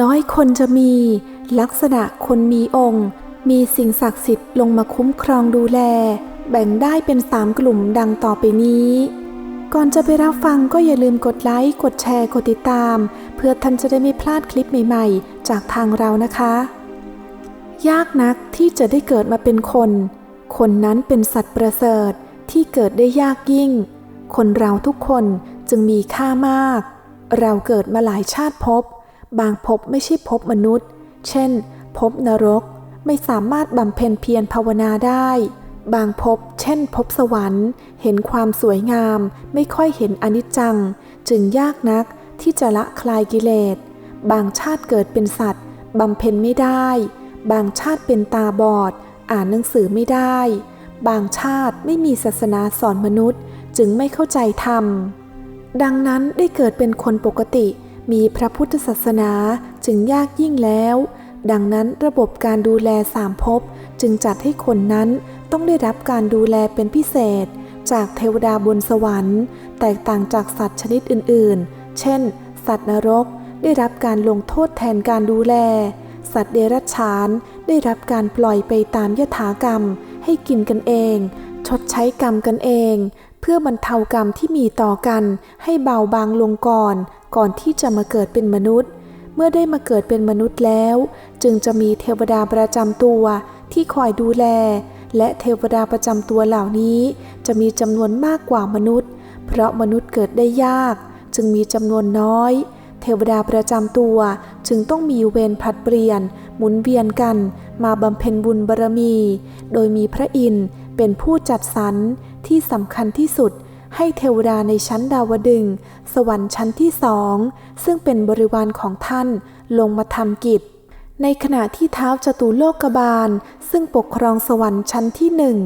น้อยคนจะมีลักษณะคนมีองค์ มีสิ่งศักดิ์สิทธิ์ลงมาคุ้มครองดูแล แบ่งได้เป็นสามกลุ่มดังต่อไปนี้ ก่อนจะไปรับฟังก็อย่าลืมกดไลค์ กดแชร์ กดติดตาม เพื่อท่านจะได้ไม่พลาดคลิปใหม่ๆ จากทางเรานะคะ ยากนักที่จะได้เกิดมาเป็นคน คนนั้นเป็นสัตว์ประเสริฐที่เกิดได้ยากยิ่ง คนเราทุกคนจึงมีค่ามาก เราเกิดมาหลายชาติภพ บางภพไม่ใช่ภพมนุษย์ เช่นภพนรกไม่สามารถบำเพ็ญเพียรภาวนาได้ บางภพเช่นภพสวรรค์ เห็นความสวยงาม ไม่ค่อยเห็นอนิจจัง จึงยากนักที่จะละคลายกิเลส บางชาติเกิดเป็นสัตว์บำเพ็ญไม่ได้ บางชาติเป็นตาบอด อ่านหนังสือไม่ได้ บางชาติไม่มีศาสนาสอนมนุษย์ จึงไม่เข้าใจธรรม ดังนั้นได้เกิดเป็นคนปกติ มีพระพุทธศาสนาจึงยากยิ่งแล้ว ดังนั้นระบบการดูแลสามภพจึงจัดให้คนนั้นต้องได้รับการดูแลเป็นพิเศษ จากเทวดาบนสวรรค์ แตกต่างจากสัตว์ชนิดอื่นๆ เช่น สัตว์นรกได้รับการลงโทษแทนการดูแล สัตว์เดรัจฉานได้รับการปล่อยไปตามยถากรรม ให้กินกันเอง ชดใช้กรรมกันเอง เพื่อบรรเทากรรมที่มีต่อกันให้เบาบางลงก่อน ก่อนที่จะมาเกิดเป็นมนุษย์ เมื่อได้มาเกิดเป็นมนุษย์แล้ว จึงจะมีเทวดาประจำตัวที่คอยดูแล และเทวดาประจำตัวเหล่านี้ จะมีจำนวนมากกว่ามนุษย์ เพราะมนุษย์เกิดได้ยาก จึงมีจำนวนน้อย เทวดาประจำตัวจึงต้องมีเวรผัดเปลี่ยน หมุนเวียนกัน มาบำเพ็ญบุญบารมี โดยมีพระอินทร์เป็นผู้จัดสรรที่สำคัญที่สุด ให้เทวดาในชั้นดาวดึง สวรรค์ชั้นที่สอง ซึ่งเป็นบริวารของท่านลงมาทำกิจ ในขณะที่เท้าจตุโลกบาล ซึ่งปกครองสวรรค์ชั้นที่หนึ่ง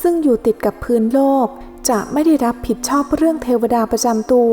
ซึ่งอยู่ติดกับพื้นโลก จะไม่ได้รับผิดชอบเรื่องเทวดาประจำตัว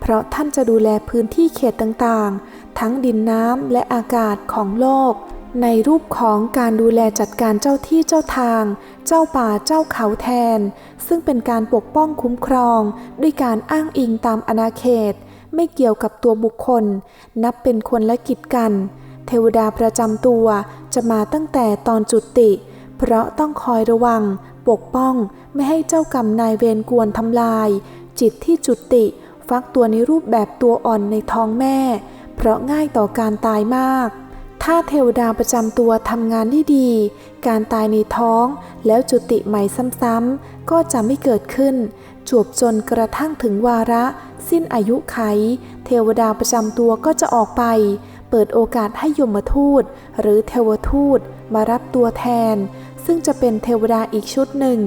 เพราะท่านจะดูแลพื้นที่เขตต่างๆ ทั้งดินน้ำและอากาศของโลก ในรูปของการดูแลจัดการเจ้าที่เจ้าทาง เจ้าป่าเจ้าเขาแทน ซึ่งเป็นการปกป้องคุ้มครอง ด้วยการอ้างอิงตามอาณาเขต ไม่เกี่ยวกับตัวบุคคล นับเป็นคนละกิจกัน เทวดาประจำตัวจะมาตั้งแต่ตอนจุติ เพราะต้องคอยระวัง ปกป้องไม่ให้เจ้ากรรมนายเวรกวนทำลาย จิตที่จุติ ฟักตัวในรูปแบบตัวอ่อนในท้องแม่ เพราะง่ายต่อการตายมาก ถ้าเทวดาประจำตัวทำงานได้ดี การตายในท้องแล้วจุติใหม่ซ้ำๆ ก็จะไม่เกิดขึ้น จวบจนกระทั่งถึงวาระ สิ้นอายุไข เทวดาประจำตัวก็จะออกไป เปิดโอกาสให้ยมทูต หรือเทวทูตมารับตัวแทน ซึ่งจะเป็นเทวดาอีกชุดหนึ่ง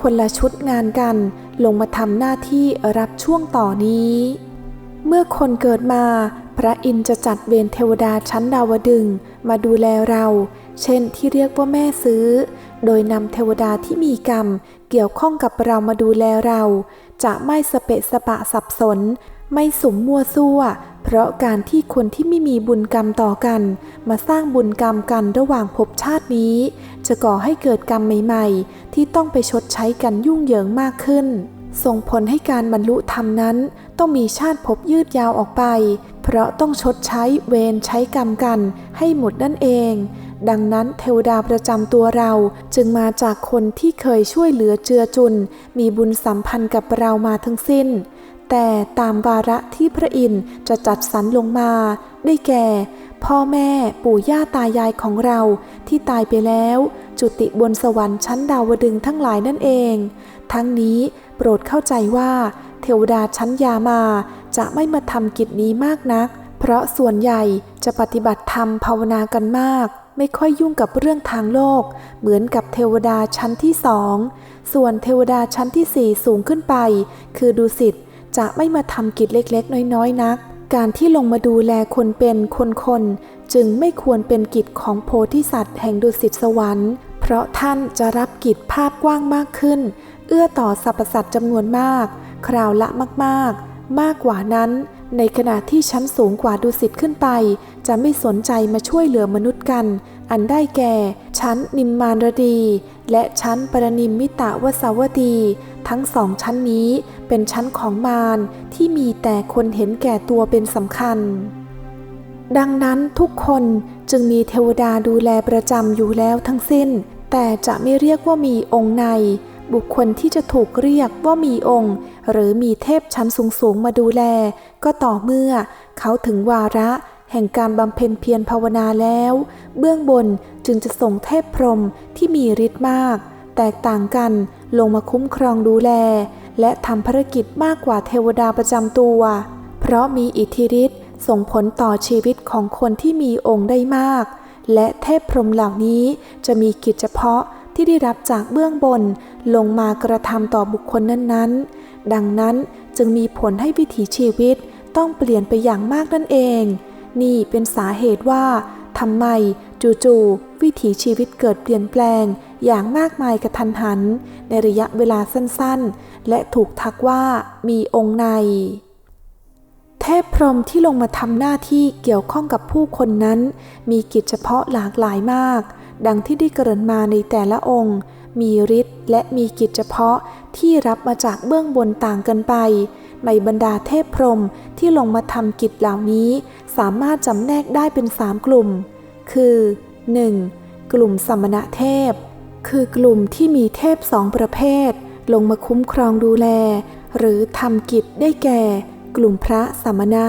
คนละชุดงานกัน ลงมาทำหน้าที่รับช่วงต่อนี้ เมื่อคนเกิดมา พระอินทร์จะจัดเวรเทวดาชั้นดาวดึงมาดูแลเรา เช่นที่เรียกว่าแม่ซื้อ โดยนำเทวดาที่มีกรรม เกี่ยวข้องกับเรามาดูแลเรา จะไม่สเปะสปะสับสน ไม่สมมั่วซั่ว เพราะการที่คนที่ไม่มีบุญกรรมต่อกัน มาสร้างบุญกรรมกันระหว่างภพชาตินี้ จะก่อให้เกิดกรรมใหม่ ๆ ที่ต้องไปชดใช้กันยุ่งเหยิงมากขึ้น ส่งผลให้การบรรลุธรรมนั้น ต้องมีชาติภพยืดยาวออกไป เพราะต้องชดใช้เวรใช้กรรมกันให้หมดนั่นเอง ดังนั้นเทวดาประจำตัวเราจึงมาจากคนที่เคยช่วยเหลือเจือจุน มีบุญสัมพันธ์กับเรามาทั้งสิ้น แต่ตามวาระที่พระอินทร์จะจัดสรรลงมา ได้แก่ พ่อแม่ปู่ย่าตายายของเราที่ตายไปแล้ว จุติบนสวรรค์ชั้นดาวดึงทั้งหลายนั่นเอง ทั้งนี้โปรดเข้าใจว่า เทวดาชั้นยามาจะไม่มาทำกิจนี้มากนัก เพราะส่วนใหญ่จะปฏิบัติธรรมภาวนากันมาก ไม่ค่อยยุ่งกับเรื่องทางโลก เหมือนกับเทวดาชั้นที่สอง ส่วนเทวดาชั้นที่สี่สูงขึ้นไป คือดุสิตจะไม่มาทำกิจเล็กๆ น้อยๆ นัก การที่ลงมาดูแลคนเป็นคนๆจึงไม่ควรเป็นกิจของโพธิสัตว์แห่งดุสิตสวรรค์ เพราะท่านจะรับกิจภาพกว้างมากขึ้น เอื้อต่อสรรพสัตว์จำนวนมาก คราวละมากๆ มากกว่านั้น ในขณะที่ชั้นสูงกว่าดุสิตขึ้นไป จะไม่สนใจมาช่วยเหลือมนุษย์กัน อันได้แก่ ชั้นนิมมานรดี และชั้นปรนิมมิตะวสาวดี ทั้งสองชั้นนี้เป็นชั้นของมารที่มีแต่คนเห็นแก่ตัวเป็นสำคัญ ดังนั้นทุกคนจึงมีเทวดาดูแลประจำอยู่แล้วทั้งสิ้น แต่จะไม่เรียกว่ามีองค์ใน บุคคลที่จะถูกเรียกว่ามีองค์ หรือมีเทพชั้นสูงๆมาดูแล ก็ต่อเมื่อเขาถึงวาระแห่งการบำเพ็ญเพียรภาวนาแล้ว เบื้องบนจึงจะส่งเทพพรหมที่มีฤทธิ์มาก แตกต่างกัน ลงมาคุ้มครองดูแล และทำภารกิจมากกว่าเทวดาประจำตัว เพราะมีอิทธิฤทธิ์ส่งผลต่อชีวิตของคนที่มีองค์ได้มาก และเทพพรหมเหล่านี้จะมีกิจเฉพาะที่ได้รับจากเบื้องบนลงมากระทำต่อบุคคลนั้นๆ ดังนั้นจึงมีผลให้วิถีชีวิตต้องเปลี่ยนไปอย่างมากนั่นเอง นี่เป็นสาเหตุว่าทำไมจู่ๆวิถีชีวิตเกิดเปลี่ยนแปลง อย่างมากมายกระทันหัน ในระยะเวลาสั้นๆ และถูกทักว่ามีองค์ใน เทพพรหมที่ลงมาทำหน้าที่เกี่ยวข้องกับผู้คนนั้น มีกิจเฉพาะหลากหลายมาก ดังที่ได้เกริ่นมาในแต่ละองค์ มีฤทธิ์และมีกิจเฉพาะที่รับมาจากเบื้องบนต่างกันไป ในบรรดาเทพพรหมที่ลงมาทำกิจเหล่านี้ สามารถจำแนกได้เป็นสามกลุ่ม คือ 1. กลุ่มสมณะเทพ คือกลุ่มที่มีเทพสองประเภท ลงมาคุ้มครองดูแล หรือทำกิจได้แก่ กลุ่มพระสมณะ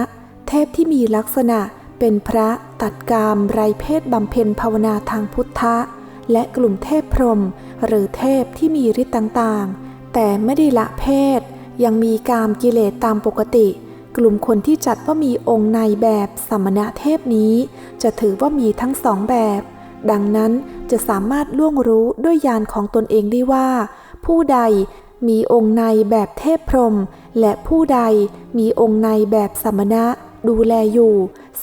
เทพที่มีลักษณะเป็นพระตัดกามไรเพศบำเพ็ญภาวนาทางพุทธะ และกลุ่มเทพพรหมหรือเทพที่มีฤทธิ์ต่างๆ แต่ไม่ได้ละเพศ ยังมีกามกิเลสตามปกติ กลุ่มคนที่จัดว่ามีองค์ในแบบสมณะเทพนี้ จะถือว่ามีทั้งสองแบบ ดังนั้น จะสามารถล่วงรู้ด้วยญาณของตนเองได้ว่า ผู้ใดมีองค์ในแบบเทพพรหมและผู้ใดมีองค์ในแบบสมณะ ดูแลอยู่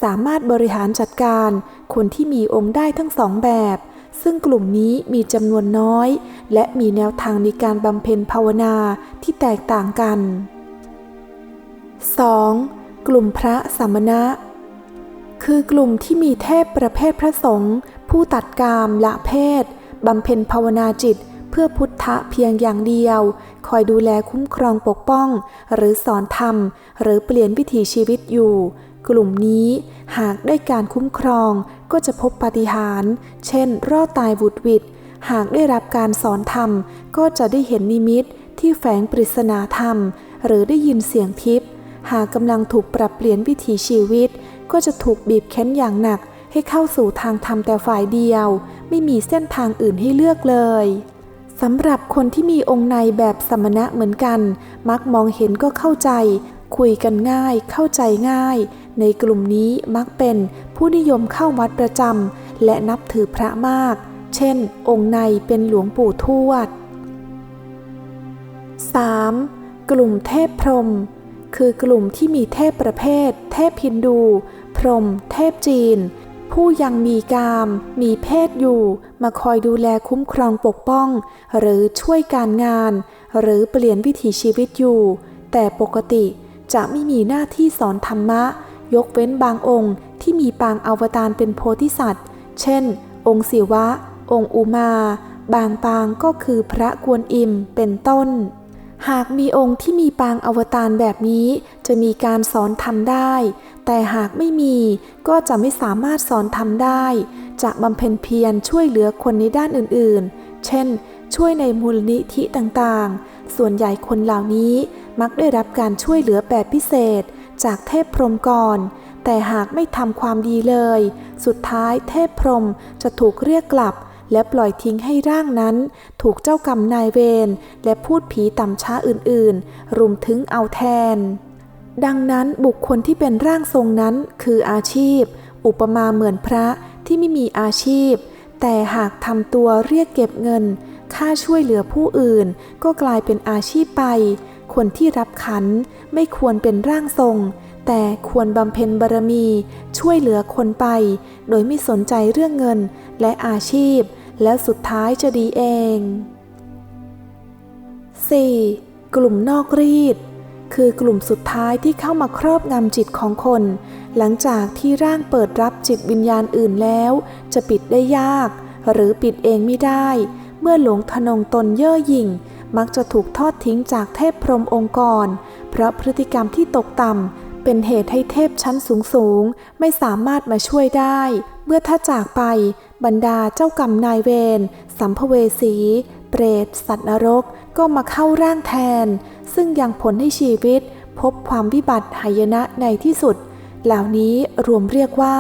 สามารถบริหารจัดการ คนที่มีองค์ได้ทั้งสองแบบ ซึ่งกลุ่มนี้มีจำนวนน้อย และมีแนวทางในการบำเพ็ญภาวนาที่แตกต่างกัน 2. กลุ่มพระสมณะคือกลุ่มที่มีเทพประเภทพระสงฆ์ ผู้ตัดกามละเพศบำเพ็ญภาวนาจิตเพื่อพุทธะเพียงอย่างเดียว คอยดูแลคุ้มครองปกป้อง หรือสอนธรรม หรือเปลี่ยนวิถีชีวิตอยู่ กลุ่มนี้หากได้การคุ้มครองก็จะพบปาฏิหาริย์เช่น รอดตายบุดวิดหากได้รับการสอนธรรม ก็จะได้เห็นนิมิตที่แฝงปริศนาธรรม หรือได้ยินเสียงทิพย์หากกำลังถูกปรับเปลี่ยนวิถีชีวิต ก็จะถูกบีบเค้นอย่างหนัก ให้เข้าสู่ทางธรรมแต่ฝ่ายเดียว ไม่มีเส้นทางอื่นให้เลือกเลยสำหรับคนที่มีองค์ในแบบสมณะเหมือนกัน มักมองเห็นก็เข้าใจ คุยกันง่าย เข้าใจง่าย ในกลุ่มนี้มักเป็นผู้นิยมเข้าวัดประจำและนับถือพระมาก เช่น องค์ในเป็นหลวงปู่ทวด 3. กลุ่มเทพพรหมคือกลุ่มที่มีเทพประเภท เทพฮินดู พรหมเทพจีน ผู้ยังมีกาม มีเพศอยู่ มาคอยดูแลคุ้มครองปกป้อง หรือช่วยการงาน หรือเปลี่ยนวิถีชีวิตอยู่ แต่ปกติจะไม่มีหน้าที่สอนธรรมะ ยกเว้นบางองค์ที่มีปางอวตารเป็นโพธิสัตว์ เช่น องค์ศิวะ องค์อุมา บางปางก็คือพระกวนอิมเป็นต้น หากมีองค์ที่มีปางอวตารแบบนี้ จะมีการสอนธรรมได้ แต่หากไม่มีก็จะไม่สามารถสอนธรรมได้ จะบำเพ็ญเพียรช่วยเหลือคนในด้านอื่นๆ เช่น ช่วยในมูลนิธิต่างๆ ส่วนใหญ่คนเหล่านี้มักได้รับการช่วยเหลือแบบพิเศษ จากเทพพรหมก่อน แต่หากไม่ทำความดีเลย สุดท้ายเทพพรหมจะถูกเรียกกลับ และปล่อยทิ้งให้ร่างนั้น ถูกเจ้ากรรมนายเวรและพูดผีต่ำช้าอื่นๆ รุมถึงเอาแทน ดังนั้นบุคคลที่เป็นร่างทรงนั้นคืออาชีพ อุปมาเหมือนพระที่ไม่มีอาชีพ แต่หากทำตัวเรียกเก็บเงิน ค่าช่วยเหลือผู้อื่น ก็กลายเป็นอาชีพไป คนที่รับขันไม่ควรเป็นร่างทรงแต่ควรบำเพ็ญบารมีช่วยเหลือคนไป โดยไม่สนใจเรื่องเงินและอาชีพ แล้วสุดท้ายจะดีเอง 4. กลุ่มนอกรีด คือกลุ่มสุดท้ายที่เข้ามาครอบงำจิตของคน หลังจากที่ร่างเปิดรับจิตวิญญาณอื่นแล้ว จะปิดได้ยาก หรือปิดเองไม่ได้ เมื่อหลงทนงตนเย่อหยิ่ง มักจะถูกทอดทิ้งจากเทพพรมองค์กร เพราะพฤติกรรมที่ตกต่ำเป็นเหตุให้เทพชั้นสูงสูงๆไม่สามารถมาช่วยได้ เมื่อถ้าจากไป บรรดาเจ้ากรรมนายเวรสัมภเวสี เปรต สัตว์นรกก็มาเข้าร่างแทน ซึ่งยังผลให้ชีวิต พบความวิบัติหายนะในที่สุด เหล่านี้รวมเรียกว่า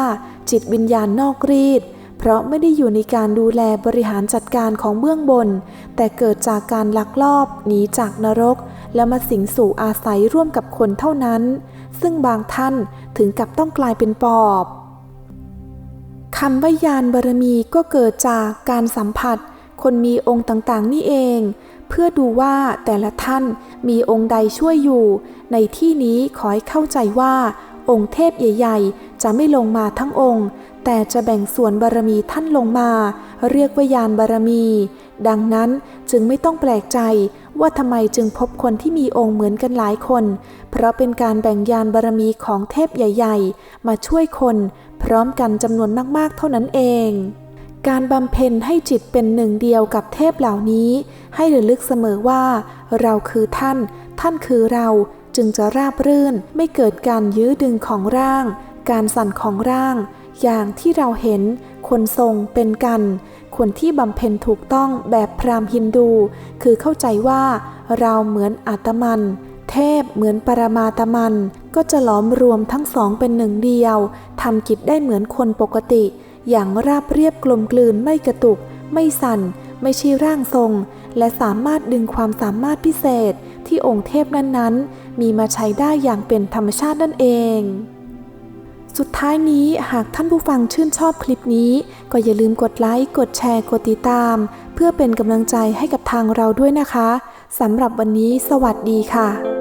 จิตวิญญาณนอกรีด เพราะไม่ได้อยู่ในการดูแลบริหารจัดการของเบื้องบน แต่เกิดจากการลักลอบหนีจากนรก แล้วมาสิงสู่อาศัยร่วมกับคนเท่านั้น ซึ่งบางท่านถึงกับต้องกลายเป็นปอบ คำว่ายานบารมีก็เกิดจากการสัมผัส คนมีองค์ต่างๆ นี่เอง เพื่อดูว่าแต่ละท่านมีองค์ใดช่วยอยู่ ในที่นี้ขอให้เข้าใจว่า องค์เทพใหญ่ ๆ จะไม่ลงมาทั้งองค์ แต่จะแบ่งส่วนบารมีท่านลงมา เรียกว่ายานบารมี ดังนั้นจึงไม่ต้องแปลกใจ ว่าทำไมจึงพบคนที่มีองค์เหมือนกันหลายคน เพราะเป็นการแบ่งยานบารมีของเทพใหญ่ ๆ มาช่วยคน พร้อมกันจำนวนมากๆ เท่านั้นเองการบำเพ็ญให้จิตเป็นหนึ่งเดียวกับเทพเหล่านี้ ให้ระลึกเสมอว่า เราคือท่าน ท่านคือเราจึงจะราบรื่น ไม่เกิดการยื้อดึงของร่าง การสั่นของร่าง อย่างที่เราเห็น คนทรงเป็นกัน คนที่บำเพ็ญถูกต้องแบบพราหมณ์ฮินดู คือเข้าใจว่าเราเหมือนอาตมัน เทพเหมือนปรมาตมัน ก็จะหลอมรวมทั้งสองเป็นหนึ่งเดียวทำกิจได้เหมือนคนปกติ อย่างราบเรียบกลมกลืนไม่กระตุก ไม่สั่น ไม่ใช่ร่างทรง และสามารถดึงความสามารถพิเศษที่องค์เทพนั้นๆ มีมาใช้ได้อย่างเป็นธรรมชาตินั่นเอง สุดท้ายนี้หากท่านผู้ฟังชื่นชอบคลิปนี้ ก็อย่าลืมกดไลค์ กดแชร์ กดติดตาม เพื่อเป็นกำลังใจให้กับทางเราด้วยนะคะสำหรับวันนี้สวัสดีค่ะ